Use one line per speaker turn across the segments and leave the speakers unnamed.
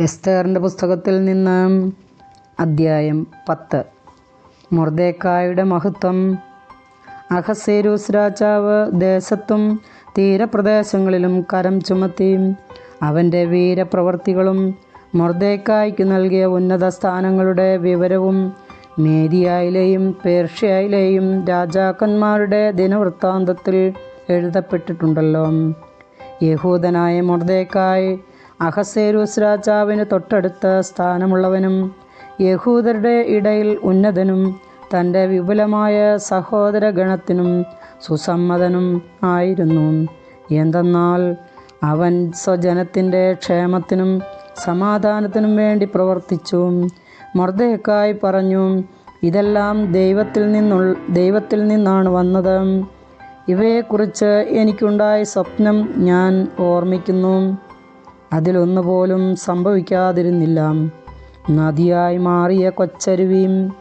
എസ്തേറിന്റെ പുസ്തകത്തിൽ നിന്ന് അദ്ധ്യായം പത്ത്. മൊർദേക്കായുടെ മഹത്വം. അഹസേരൂസ് രാജാവ് ദേശത്തും തീരപ്രദേശങ്ങളിലും കരം ചുമത്തി അവന്റെ വീരപ്രവർത്തികളും മൊർദേക്കായ്ക്ക് നൽകിയ ഉന്നത സ്ഥാനങ്ങളുടെ വിവരവും മേരിയായിലെയും പേർഷ്യയിലെയും രാജാക്കന്മാരുടെ ദിനവൃത്താന്തത്തിൽ എഴുതപ്പെട്ടിട്ടുണ്ടല്ലോ. യഹൂദനായ മൊർദേക്കായ് അഹസേരൂസ് രാജാവിന് തൊട്ടടുത്ത സ്ഥാനമുള്ളവനും യഹൂദരുടെ ഇടയിൽ ഉന്നതനും തന്റെ വിപുലമായ സഹോദര ഗണത്തിനും സുസമ്മതനും ആയിരുന്നു. എന്തെന്നാൽ അവൻ സ്വജനത്തിന്റെ ക്ഷേമത്തിനും സമാധാനത്തിനും വേണ്ടി പ്രവർത്തിച്ചു. മൊർദേക്കായി പറഞ്ഞു ഇതെല്ലാം ദൈവത്തിൽ നിന്നുള്ള ദൈവത്തിൽ നിന്നാണ് വന്നത്. ഇവയെക്കുറിച്ച് എനിക്കുണ്ടായ സ്വപ്നം ഞാൻ ഓർമ്മിക്കുന്നു. അതിലൊന്നുപോലും സംഭവിക്കാതിരുന്നില്ല. നദിയായി മാറിയ കൊച്ചരുവിയും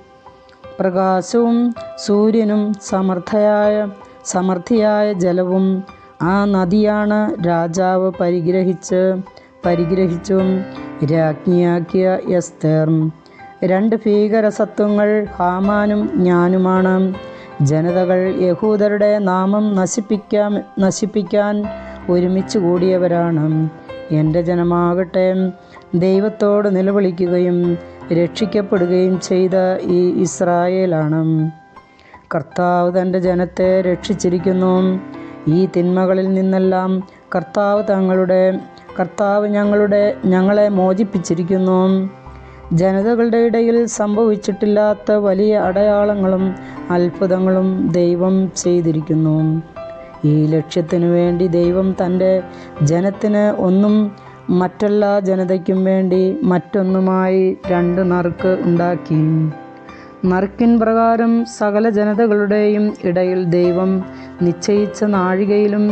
പ്രകാശവും സൂര്യനും സമർത്ഥയായ സമർത്ഥിയായ ജലവും ആ നദിയാണ് രാജാവ് പരിഗ്രഹിച്ച് പരിഗ്രഹിച്ചും രാജ്ഞിയാക്കിയ എസ്തേർ. രണ്ട് ഭീകരസത്വങ്ങൾ ഹാമാനും ഞാനുമാണ്. ജനതകൾ യഹൂദരുടെ നാമം നശിപ്പിക്കാൻ നശിപ്പിക്കാൻ ഒരുമിച്ച് കൂടിയവരാണ് എന്റെ ജനമാകട്ടെ ദൈവത്തോട് നിലവിളിക്കുകയും രക്ഷിക്കപ്പെടുകയും ചെയ്ത ഈ ഇസ്രായേലാണ്. കർത്താവ് തന്റെ ജനത്തെ രക്ഷിച്ചിരിക്കുന്നു. ഈ തിന്മകളിൽ നിന്നെല്ലാം കർത്താവ് തങ്ങളുടെ കർത്താവ് ഞങ്ങളുടെ ഞങ്ങളെ മോചിപ്പിച്ചിരിക്കുന്നു. ജനതകളുടെ ഇടയിൽ സംഭവിച്ചിട്ടില്ലാത്ത വലിയ അടയാളങ്ങളും അത്ഭുതങ്ങളും ദൈവം ചെയ്തിരിക്കുന്നു. ഈ ലക്ഷ്യത്തിനു വേണ്ടി ദൈവം തന്റെ ജനത്തിന് ഒന്നും മറ്റെല്ലാ ജനതയ്ക്കും വേണ്ടി മറ്റൊന്നുമായി രണ്ട് നറുക്ക് ഉണ്ടാക്കി. നറുക്കിൻ പ്രകാരം സകല ജനതകളുടെയും ഇടയിൽ ദൈവം നിശ്ചയിച്ച നാഴികയിലും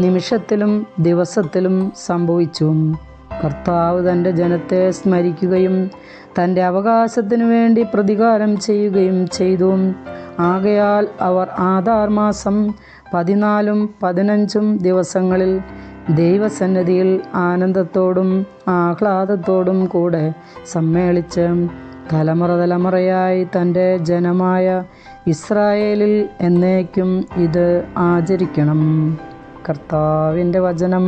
നിമിഷത്തിലും ദിവസത്തിലും സംഭവിച്ചു. കർത്താവ് തന്റെ ജനത്തെ സ്മരിക്കുകയും തന്റെ അവകാശത്തിനു വേണ്ടി പ്രതികാരം ചെയ്യുകയും ചെയ്തു. ആകയാൽ അവർ ആധാർ മാസം പതിനാലും പതിനഞ്ചും ദിവസങ്ങളിൽ ദൈവസന്നിധിയിൽ ആനന്ദത്തോടും ആഹ്ലാദത്തോടും കൂടെ സമ്മേളിച്ച് തലമുറ തലമുറയായി തന്റെ ജനമായ ഇസ്രായേലിൽ എന്നേക്കും ഇത് ആചരിക്കണം. കർത്താവിന്റെ വചനം.